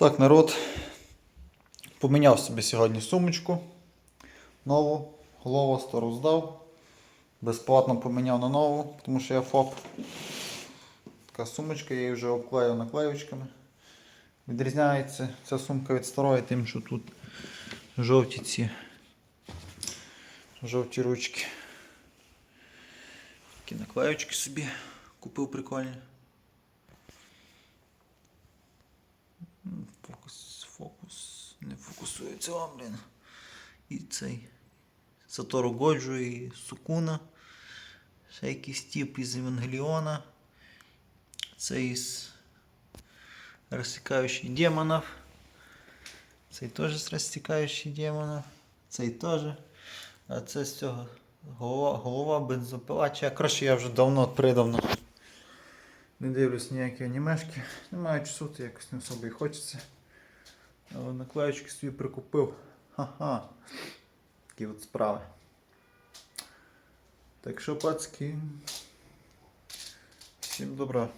Так, народ. Поміняв собі сьогодні сумочку. Нову. Голову стару здав. Безплатно поміняв на нову, тому що я ФОП. Така сумочка, я її вже обклеїв наклеючками. Відрізняється ця сумка від старої, тим, що тут жовті ці жовті ручки. Такі наклеючки собі купив прикольні. Не фокусується, о, блін. І цей. Сатору Годжу і Сукуна. Ще якийсь тип із Евангеліона. Це із розсікаючий демонів. Цей теж з розсікаючий демонів. Цей теж. А це з цього голова, голова бензопила. Чи, коротше, я вже давно придавно не дивлюсь ніякі анімешки. Немає часу, то якось не особо і хочеться. Наклеючки собі прикупив. Ха-ха. Такі от справи. Так що, пацки. Всім добра.